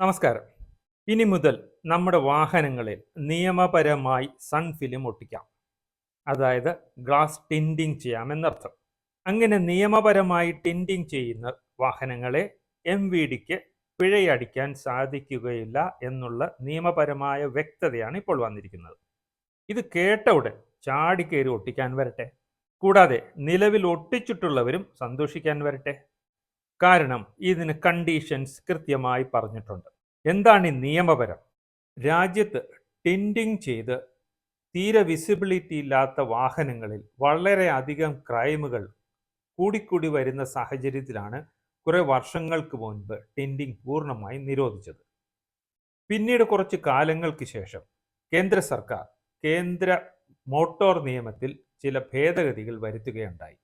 നമസ്കാരം. ഇനി മുതൽ നമ്മുടെ വാഹനങ്ങളിൽ നിയമപരമായി സൺ ഫിലിം ഒട്ടിക്കാം. അതായത് ഗ്ലാസ് ടിൻഡിങ് ചെയ്യാം എന്നർത്ഥം. അങ്ങനെ നിയമപരമായി ടിൻഡിങ് ചെയ്യുന്ന വാഹനങ്ങളെ എം വി ഡിക്ക് പിഴയടിക്കാൻ സാധിക്കുകയില്ല എന്നുള്ള നിയമപരമായ വ്യക്തതയാണ് ഇപ്പോൾ വന്നിരിക്കുന്നത്. ഇത് കേട്ട ഉടൻ ചാടിക്കയറി ഒട്ടിക്കാൻ വരട്ടെ. കൂടാതെ നിലവിൽ ഒട്ടിച്ചിട്ടുള്ളവരും സന്തോഷിക്കാൻ വരട്ടെ. കാരണം ഇതിന് കണ്ടീഷൻസ് കൃത്യമായി പറഞ്ഞിട്ടുണ്ട്. എന്താണ് ഈ നിയമപരം? രാജ്യത്ത് ടിൻഡിങ് ചെയ്ത് തീരെ വിസിബിലിറ്റി ഇല്ലാത്ത വാഹനങ്ങളിൽ വളരെയധികം ക്രൈമുകൾ കൂടിക്കൂടി വരുന്ന സാഹചര്യത്തിലാണ് കുറേ വർഷങ്ങൾക്ക് മുൻപ് ടിൻഡിങ് പൂർണമായി നിരോധിച്ചത്. പിന്നീട് കുറച്ച് കാലങ്ങൾക്ക് ശേഷം കേന്ദ്ര സർക്കാർ കേന്ദ്ര മോട്ടോർ നിയമത്തിൽ ചില ഭേദഗതികൾ വരുത്തുകയുണ്ടായി.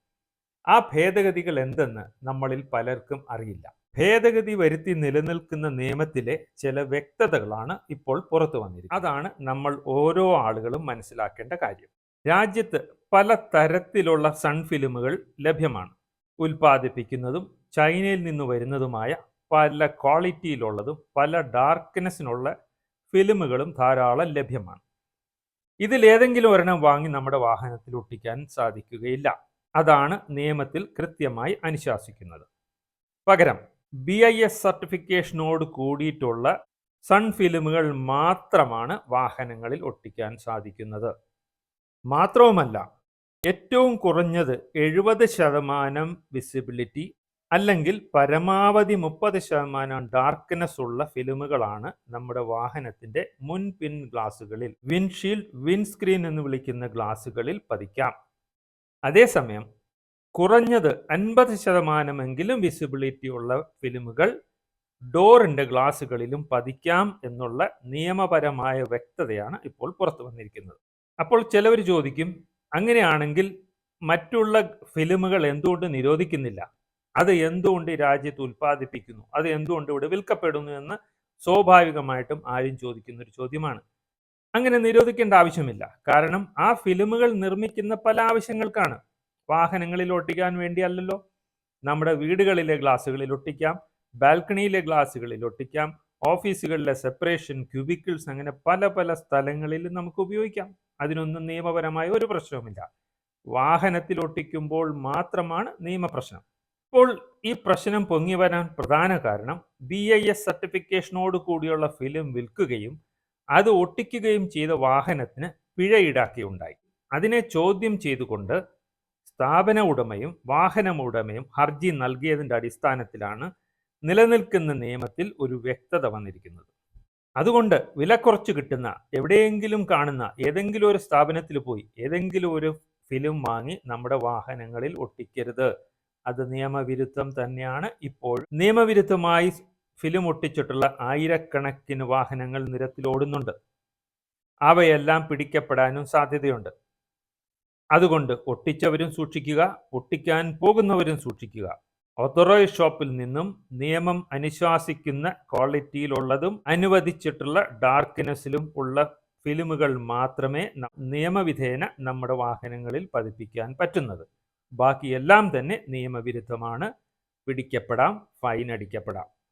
ആ ഭേദഗതികൾ എന്തെന്ന് നമ്മളിൽ പലർക്കും അറിയില്ല. ഭേദഗതി വരുത്തി നിലനിൽക്കുന്ന നിയമത്തിലെ ചില വ്യക്തതകളാണ് ഇപ്പോൾ പുറത്തു വന്നിരിക്കുന്നത്. അതാണ് നമ്മൾ ഓരോ ആളുകളും മനസ്സിലാക്കേണ്ട കാര്യം. രാജ്യത്ത് പല തരത്തിലുള്ള സൺ ഫിലിമുകൾ ലഭ്യമാണ്. ഉൽപ്പാദിപ്പിക്കുന്നതും ചൈനയിൽ നിന്ന് വരുന്നതുമായ പല ക്വാളിറ്റിയിലുള്ളതും പല ഡാർക്ക്നെസ്സിനുള്ള ഫിലിമുകളും ധാരാളം ലഭ്യമാണ്. ഇതിലേതെങ്കിലും ഒരെണ്ണം വാങ്ങി നമ്മുടെ വാഹനത്തിൽ ഒട്ടിക്കാൻ സാധിക്കുകയില്ല. അതാണ് നിയമത്തിൽ കൃത്യമായി അനുശാസിക്കുന്നത്. പകരം ബി ഐ എസ് സർട്ടിഫിക്കേഷനോട് കൂടിയിട്ടുള്ള സൺ ഫിലിമുകൾ മാത്രമാണ് വാഹനങ്ങളിൽ ഒട്ടിക്കാൻ സാധിക്കുന്നത്. മാത്രവുമല്ല ഏറ്റവും കുറഞ്ഞത് എഴുപത് ശതമാനം വിസിബിലിറ്റി അല്ലെങ്കിൽ പരമാവധി മുപ്പത് ശതമാനം ഡാർക്ക്നെസ് ഉള്ള ഫിലിമുകളാണ് നമ്മുടെ വാഹനത്തിന്റെ മുൻപിൻ ഗ്ലാസുകളിൽ വിൻഷീൽഡ് വിൻസ്ക്രീൻ എന്ന് വിളിക്കുന്ന ഗ്ലാസുകളിൽ പതിക്കാം. അതേസമയം കുറഞ്ഞത് അൻപത് ശതമാനമെങ്കിലും വിസിബിലിറ്റി ഉള്ള ഫിലിമുകൾ ഡോറിന്റെ ഗ്ലാസ്സുകളിലും പതിക്കാം എന്നുള്ള നിയമപരമായ വ്യക്തതയാണ് ഇപ്പോൾ പുറത്തു വന്നിരിക്കുന്നത്. അപ്പോൾ ചിലവർ ചോദിക്കും അങ്ങനെയാണെങ്കിൽ മറ്റുള്ള ഫിലിമുകൾ എന്തുകൊണ്ട് നിരോധിക്കുന്നില്ല? അത് എന്തുകൊണ്ട് രാജ്യത്ത് ഉൽപ്പാദിപ്പിക്കുന്നു? അത് എന്തുകൊണ്ട് ഇവിടെ വിൽക്കപ്പെടുന്നു എന്ന് സ്വാഭാവികമായിട്ടും ആരും ചോദിക്കുന്ന ഒരു ചോദ്യമാണ്. അങ്ങനെ നിരോധിക്കേണ്ട ആവശ്യമില്ല. കാരണം ആ ഫിലിമുകൾ നിർമ്മിക്കുന്ന പല ആവശ്യങ്ങൾക്കാണ്. വാഹനങ്ങളിൽ ഒട്ടിക്കാൻ വേണ്ടിയല്ലല്ലോ. നമ്മുടെ വീടുകളിലെ ഗ്ലാസ്സുകളിൽ ഒട്ടിക്കാം. ബാൽക്കണിയിലെ ഗ്ലാസ്സുകളിൽ ഒട്ടിക്കാം. ഓഫീസുകളിലെ സെപ്പറേഷൻ ക്യൂബിക്കിൾസ് അങ്ങനെ പല പല സ്ഥലങ്ങളിൽ നമുക്ക് ഉപയോഗിക്കാം. അതിനൊന്നും നിയമപരമായ ഒരു പ്രശ്നവുമില്ല. വാഹനത്തിൽ ഒട്ടിക്കുമ്പോൾ മാത്രമാണ് നിയമപ്രശ്നം. ഇപ്പോൾ ഈ പ്രശ്നം പൊങ്ങി വരാൻ പ്രധാന കാരണം ബി ഐ എസ് സർട്ടിഫിക്കേഷനോട് കൂടിയുള്ള ഫിലിം വിൽക്കുകയും അത് ഒട്ടിക്കുകയും ചെയ്ത വാഹനത്തിന് പിഴ ഈടാക്കിയുണ്ടായി അതിനെ ചോദ്യം ചെയ്തുകൊണ്ട് സ്ഥാപന ഉടമയും വാഹന ഉടമയും ഹർജി നൽകിയതിന്റെ അടിസ്ഥാനത്തിലാണ് നിലനിൽക്കുന്ന നിയമത്തിൽ ഒരു വ്യക്തത വന്നിരിക്കുന്നത്. അതുകൊണ്ട് വില കുറച്ച് കിട്ടുന്ന എവിടെയെങ്കിലും കാണുന്ന ഏതെങ്കിലും ഒരു സ്ഥാപനത്തിൽ പോയി ഏതെങ്കിലും ഒരു ഫിലിം വാങ്ങി നമ്മുടെ വാഹനങ്ങളിൽ ഒട്ടിക്കരുത്. അത് നിയമവിരുദ്ധം തന്നെയാണ്. ഇപ്പോൾ നിയമവിരുദ്ധമായി ഫിലിം ഒട്ടിച്ചിട്ടുള്ള ആയിരക്കണക്കിന് വാഹനങ്ങൾ നിരത്തിലോടുന്നുണ്ട് അവയെല്ലാം പിടിക്കപ്പെടാനും സാധ്യതയുണ്ട്. അതുകൊണ്ട് ഒട്ടിച്ചവരും സൂക്ഷിക്കുക ഒട്ടിക്കാൻ പോകുന്നവരും സൂക്ഷിക്കുക. ഓത്തറൈസ് ഷോപ്പിൽ നിന്നും നിയമം അനുശാസിക്കുന്ന ക്വാളിറ്റിയിലുള്ളതും അനുവദിച്ചിട്ടുള്ള ഡാർക്ക്നെസ്സിലും ഉള്ള ഫിലിമുകൾ മാത്രമേ നിയമവിധേന നമ്മുടെ വാഹനങ്ങളിൽ പതിപ്പിക്കാൻ പറ്റുന്നത്. ബാക്കിയെല്ലാം തന്നെ നിയമവിരുദ്ധമാണ്. പിടിക്കപ്പെടാം ഫൈൻ അടിക്കപ്പെടാം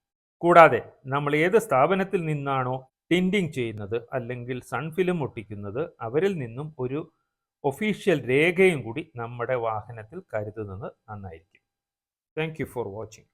കൂടാതെ നമ്മൾ ഏത് സ്ഥാപനത്തിൽ നിന്നാണോ ടിൻഡിങ് ചെയ്യുന്നത് അല്ലെങ്കിൽ സൺഫിലിം ഒട്ടിക്കുന്നത് അവരിൽ നിന്നും ഒരു ഒഫീഷ്യൽ രേഖയും കൂടി നമ്മുടെ വാഹനത്തിൽ കരുതുന്നത് നന്നായിരിക്കും. Thank for watching